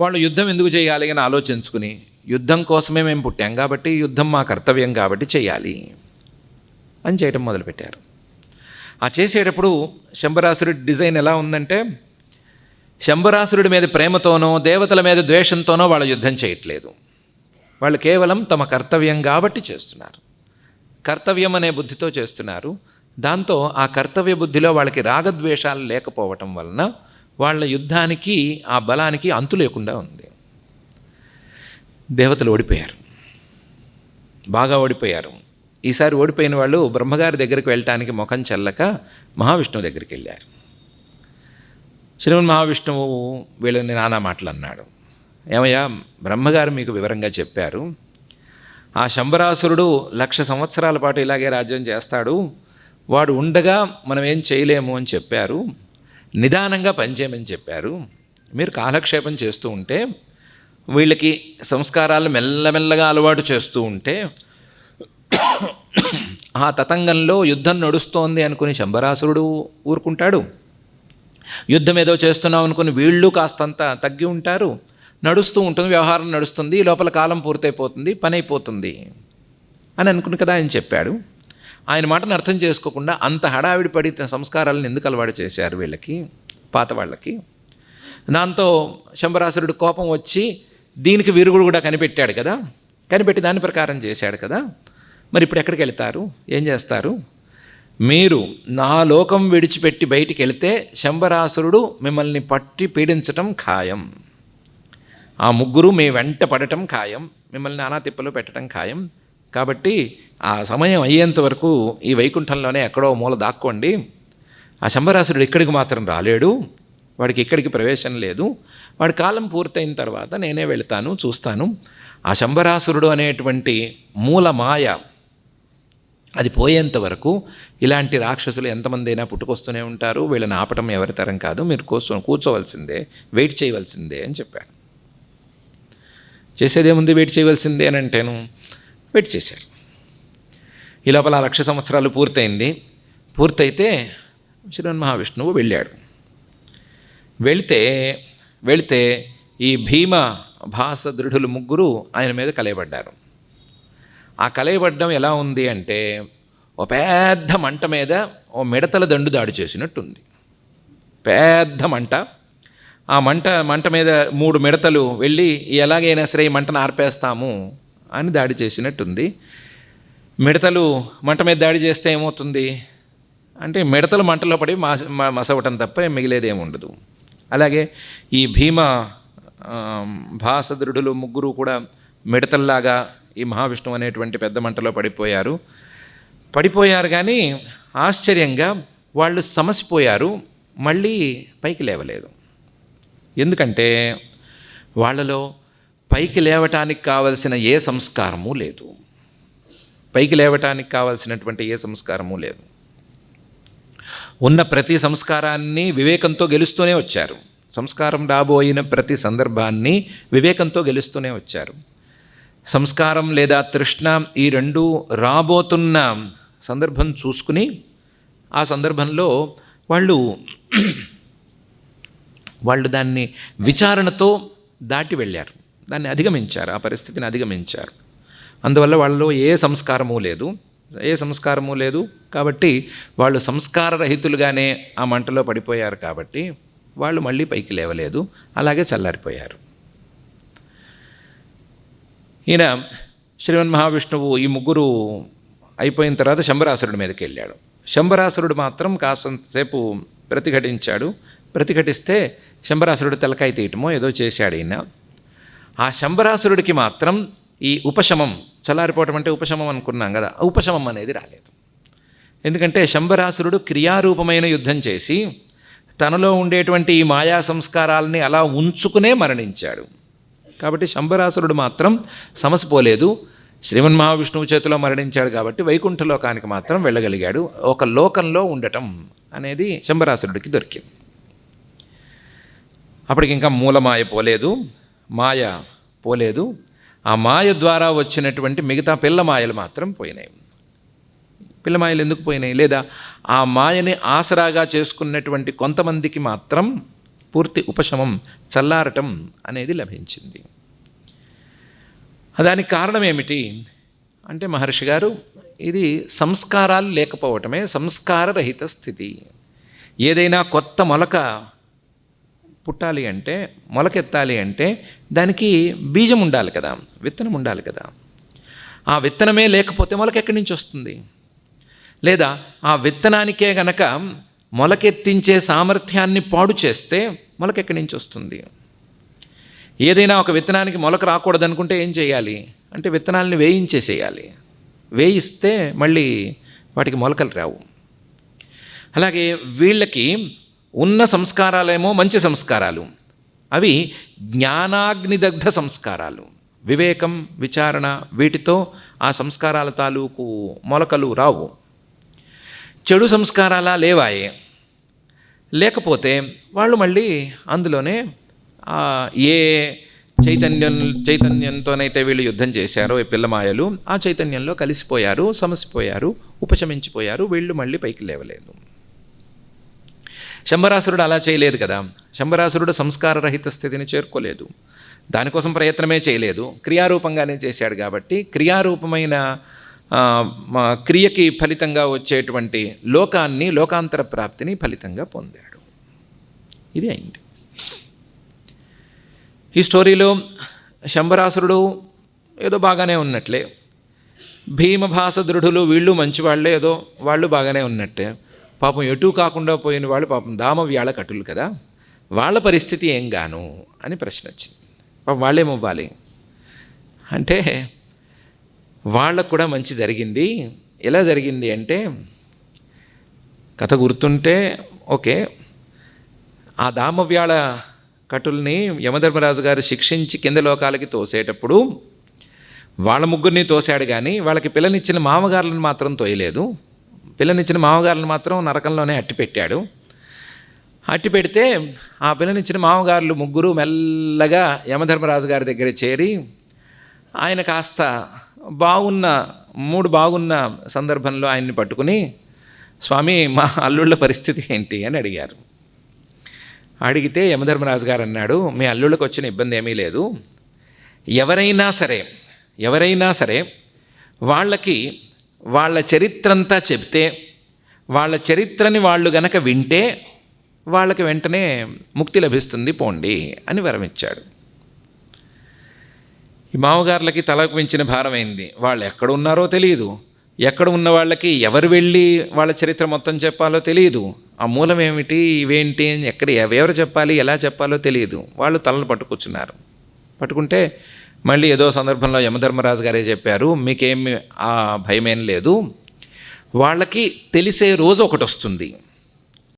వాళ్ళు యుద్ధం ఎందుకు చేయాలి అని ఆలోచించుకుని యుద్ధం కోసమే మేము పుట్టాం కాబట్టి యుద్ధం మా కర్తవ్యం కాబట్టి చేయాలి అని చేయటం మొదలుపెట్టారు. ఆ చేసేటప్పుడు శంబరాసురుడి డిజైన్ ఎలా ఉందంటే శంబరాసురుడి మీద ప్రేమతోనో దేవతల మీద ద్వేషంతోనో వాళ్ళు యుద్ధం చేయట్లేదు. వాళ్ళు కేవలం తమ కర్తవ్యం కాబట్టి చేస్తున్నారు. కర్తవ్యం అనే బుద్ధితో చేస్తున్నారు. దాంతో ఆ కర్తవ్య బుద్ధిలో వాళ్ళకి రాగద్వేషాలు లేకపోవటం వలన వాళ్ళ యుద్ధానికి ఆ బలానికి అంతు లేకుండా ఉంది. దేవతలు ఓడిపోయారు. బాగా ఓడిపోయారు. ఈసారి ఓడిపోయిన వాళ్ళు బ్రహ్మగారి దగ్గరికి వెళ్ళటానికి ముఖం చెల్లక మహావిష్ణువు దగ్గరికి వెళ్ళారు. శ్రీమన్ మహావిష్ణువు వీళ్ళని నానా మాటలు అన్నాడు. ఏమయ్యా బ్రహ్మగారు మీకు వివరంగా చెప్పారు. ఆ శంబరాసురుడు లక్ష సంవత్సరాల పాటు ఇలాగే రాజ్యం చేస్తాడు. వాడు ఉండగా మనం ఏం చేయలేము అని చెప్పారు. నిదానంగా పనిచేయమని చెప్పారు. మీరు కాలక్షేపం చేస్తూ ఉంటే వీళ్ళకి సంస్కారాలు మెల్లమెల్లగా అలవాటు చేస్తూ ఉంటే ఆ తతంగంలో యుద్ధం నడుస్తోంది అనుకుని శంబరాసురుడు ఊరుకుంటాడు. యుద్ధం ఏదో చేస్తున్నాం అనుకుని వీళ్ళు కాస్తంత తగ్గి ఉంటారు. నడుస్తూ ఉంటుంది వ్యవహారం నడుస్తుంది లోపల కాలం పూర్తయిపోతుంది పని అయిపోతుంది అని అనుకుని కదా ఆయన చెప్పాడు. ఆయన మాటను అర్థం చేసుకోకుండా అంత హడావిడి పడి సంస్కారాలను ఎందుకు అలవాటు చేశారు వీళ్ళకి పాత వాళ్ళకి? దాంతో శంబరాసురుడు కోపం వచ్చి దీనికి విరుగుడు కూడా కనిపెట్టాడు కదా? కనిపెట్టి దాని ప్రకారం చేశాడు కదా? మరి ఇప్పుడు ఎక్కడికి వెళ్తారు? ఏం చేస్తారు? మీరు నా లోకం విడిచిపెట్టి బయటికి వెళితే శంబరాసురుడు మిమ్మల్ని పట్టి పీడించటం ఖాయం. ఆ ముగ్గురు మీ వెంట పడటం ఖాయం. మిమ్మల్ని నానా తిప్పలు పెట్టడం ఖాయం. కాబట్టి ఆ సమయం అయ్యేంత వరకు ఈ వైకుంఠంలోనే ఎక్కడో మూల దాక్కోండి. ఆ శంభరాసురుడు ఇక్కడికి మాత్రం రాలేడు. వాడికి ఇక్కడికి ప్రవేశం లేదు. వాడి కాలం పూర్తయిన తర్వాత నేనే వెళ్తాను చూస్తాను. ఆ శంభరాసురుడు అనేటువంటి మూల మాయ అది పోయేంత వరకు ఇలాంటి రాక్షసులు ఎంతమంది అయినా పుట్టుకొస్తూనే ఉంటారు. వీళ్ళని ఆపటం ఎవరి తరం కాదు. మీరు కూర్చో కూర్చోవలసిందే వెయిట్ చేయవలసిందే అని చెప్పాడు. చేసేదేముంది వెయిట్ చేయవలసిందే అని అంటేను వెయిట్ చేశారు. ఈ లోపల ఆ లక్ష సంవత్సరాలు పూర్తయింది. పూర్తయితే శ్రీమన్ మహావిష్ణువు వెళ్ళాడు. వెళితే వెళితే ఈ భీమ భాస దృఢులు ముగ్గురు ఆయన మీద కలయబడ్డారు. ఆ కలయబడ్డం ఎలా ఉంది అంటే ఓ పెద్ద మంట మీద ఓ మిడతల దండు దాడి చేసినట్టుంది. పెద్ద మంట. ఆ మంట మంట మీద మూడు మిడతలు వెళ్ళి ఎలాగైనా సరే ఈ మంటను ఆర్పేస్తాము అని దాడి చేసినట్టుంది. మిడతలు మంట మీద దాడి చేస్తే ఏమవుతుంది? అంటే మిడతలు మంటలో పడి మాస మసవటం తప్ప మిగిలేదేమి ఉండదు. అలాగే ఈ భీమ భాసదృఢులు ముగ్గురు కూడా మిడతల్లాగా ఈ మహావిష్ణువు అనేటువంటి పెద్ద మంటలో పడిపోయారు. పడిపోయారు కానీ ఆశ్చర్యంగా వాళ్ళు సమసిపోయారు మళ్ళీ పైకి లేవలేదు. ఎందుకంటే వాళ్ళలో పైకి లేవటానికి కావలసిన ఏ సంస్కారము లేదు. పైకి లేవటానికి కావలసినటువంటి ఏ సంస్కారము లేదు. ఉన్న ప్రతి సంస్కారాన్ని వివేకంతో గెలుస్తూనే వచ్చారు. సంస్కారం రాబోయిన ప్రతి సందర్భాన్ని వివేకంతో గెలుస్తూనే వచ్చారు. సంస్కారం లేదా తృష్ణ ఈ రెండు రాబోతున్న సందర్భం చూసుకుని ఆ సందర్భంలో వాళ్ళు వాళ్ళు దాన్ని విచారణతో దాటి వెళ్ళారు. దాన్ని అధిగమించారు ఆ పరిస్థితిని అధిగమించారు. అందువల్ల వాళ్ళలో ఏ సంస్కారము లేదు. ఏ సంస్కారము లేదు కాబట్టి వాళ్ళు సంస్కారరహితులుగానే ఆ మంటలో పడిపోయారు కాబట్టి వాళ్ళు మళ్ళీ పైకి లేవలేదు అలాగే చల్లారిపోయారు. ఈయన శ్రీమన్ మహావిష్ణువు ఈ ముగ్గురు అయిపోయిన తర్వాత శంబరాసురుడి మీదకి వెళ్ళాడు. శంబరాసురుడు మాత్రం కాసంతసేపు ప్రతిఘటించాడు. ప్రతిఘటిస్తే శంబరాసురుడు తలకాయ తీయటమో ఏదో చేశాడు ఈయన. ఆ శంబరాసురుడికి మాత్రం ఈ ఉపశమం చల్లారిపోవటం అంటే ఉపశమం అనుకున్నాం కదా ఉపశమం అనేది రాలేదు. ఎందుకంటే శంబరాసురుడు క్రియారూపమైన యుద్ధం చేసి తనలో ఉండేటువంటి ఈ మాయా సంస్కారాలని అలా ఉంచుకునే మరణించాడు. కాబట్టి శంబరాసురుడు మాత్రం సమసిపోలేదు శ్రీమన్ మహావిష్ణువు చేతిలో మరణించాడు కాబట్టి వైకుంఠ లోకానికి మాత్రం వెళ్ళగలిగాడు. ఒక లోకంలో ఉండటం అనేది శంబరాసురుడికి దొరికింది. అప్పటికి ఇంకా మూలమాయ పోలేదు. మాయ పోలేదు. ఆ మాయ ద్వారా వచ్చినటువంటి మిగతా పిల్ల మాయలు మాత్రం పోయినాయి. పిల్ల మాయలు ఎందుకు పోయినాయి? లేదా ఆ మాయని ఆసరాగా చేసుకున్నటువంటి కొంతమందికి మాత్రం పూర్తి ఉపశమం చల్లారటం అనేది లభించింది. దానికి కారణం ఏమిటి? అంటే మహర్షి గారు ఇది సంస్కారాలు లేకపోవటమే సంస్కారరహిత స్థితి. ఏదైనా కొత్త మొలక పుట్టాలి అంటే మొలకెత్తాలి అంటే దానికి బీజం ఉండాలి కదా విత్తనం ఉండాలి కదా. ఆ విత్తనమే లేకపోతే మొలక ఎక్కడి నుంచి వస్తుంది? లేదా ఆ విత్తనానికే గనక మొలకెత్తించే సామర్థ్యాన్ని పాడు చేస్తే మొలక ఎక్కడి నుంచి వస్తుంది? ఏదైనా ఒక విత్తనానికి మొలక రాకూడదు అనుకుంటే ఏం చేయాలి? అంటే విత్తనాలని వేయించేసేయాలి. వేయిస్తే మళ్ళీ వాటికి మొలకలు రావు. అలాగే వీళ్ళకి ఉన్న సంస్కారాలేమో మంచి సంస్కారాలు. అవి జ్ఞానాగ్నిదగ్ధ సంస్కారాలు. వివేకం విచారణ వీటితో ఆ సంస్కారాల తాలూకు మొలకలు రావు. చెడు సంస్కారాలా లేవాయే. లేకపోతే వాళ్ళు మళ్ళీ అందులోనే ఆ, ఏ చైతన్యం చైతన్యంతోనైతే వీళ్ళు యుద్ధం చేశారో ఈ పిల్లమాయలు ఆ చైతన్యంలో కలిసిపోయారు సమసిపోయారు ఉపశమించిపోయారు వీళ్ళు మళ్ళీ పైకి లేవలేదు. శంబరాసురుడు అలా చేయలేదు కదా. శంబరాసురుడు సంస్కారరహిత స్థితిని చేరుకోలేదు. దానికోసం ప్రయత్నమే చేయలేదు. క్రియారూపంగానే చేశాడు కాబట్టి క్రియారూపమైన క్రియకి ఫలితంగా వచ్చేటువంటి లోకాన్ని లోకాంతర ప్రాప్తిని ఫలితంగా పొందాడు. ఇది అయింది. ఈ స్టోరీలో శంబరాసురుడు ఏదో బాగానే ఉన్నట్లే. భీమభాస దృఢులు వీళ్ళు మంచివాళ్ళే ఏదో వాళ్ళు బాగానే ఉన్నట్టే. పాపం ఎటూ కాకుండా పోయిన వాళ్ళు పాపం దామవ్యాళ కటులు కదా. వాళ్ళ పరిస్థితి ఏం గాను అని ప్రశ్న వచ్చింది. పాపం వాళ్ళేమివ్వాలి అంటే వాళ్ళకు కూడా మంచి జరిగింది. ఎలా జరిగింది అంటే కథ గుర్తుంటే ఓకే ఆ దామవ్యాళ కటుల్ని యమధర్మరాజు గారు శిక్షించి కింద లోకాలకి తోసేటప్పుడు వాళ్ళ ముగ్గురిని తోశాడు కానీ వాళ్ళకి పిల్లనిచ్చిన మామగారులను మాత్రం తోయలేదు. పిల్లనిచ్చిన మామగారులను మాత్రం నరకంలోనే అట్టి పెట్టాడు అట్టి పెడితే ఆ పిల్లనిచ్చిన మామగారులు ముగ్గురు మెల్లగా యమధర్మరాజు గారి దగ్గర చేరి ఆయన కాస్త బాగున్న మూడు బాగున్న సందర్భంలో ఆయన్ని పట్టుకుని స్వామి మా అల్లుళ్ళ పరిస్థితి ఏంటి? అని అడిగారు. అడిగితే యమధర్మరాజు గారు అన్నాడు మీ అల్లుళ్ళకి వచ్చిన ఇబ్బంది ఏమీ లేదు. ఎవరైనా సరే ఎవరైనా సరే వాళ్ళకి వాళ్ళ చరిత్రంతా చెప్తే వాళ్ళ చరిత్రని వాళ్ళు గనక వింటే వాళ్ళకి వెంటనే ముక్తి లభిస్తుంది పోండి అని వరమిచ్చాడు. ఈ మామగారులకి తలకు మించిన భారమైంది వాళ్ళు ఎక్కడ ఉన్నారో తెలియదు ఎక్కడ ఉన్న వాళ్ళకి ఎవరు వెళ్ళి వాళ్ళ చరిత్ర మొత్తం చెప్పాలో తెలియదు ఆ మూలం ఏమిటి ఇవేంటి? అని ఎక్కడ ఎవరు చెప్పాలి? ఎలా చెప్పాలో తెలియదు వాళ్ళు తలలు పట్టుకొచ్చున్నారు. పట్టుకుంటే మళ్ళీ ఏదో సందర్భంలో యమధర్మరాజు గారే చెప్పారు మీకేమి ఆ భయమేం లేదు. వాళ్ళకి తెలిసే రోజు ఒకటి వస్తుంది.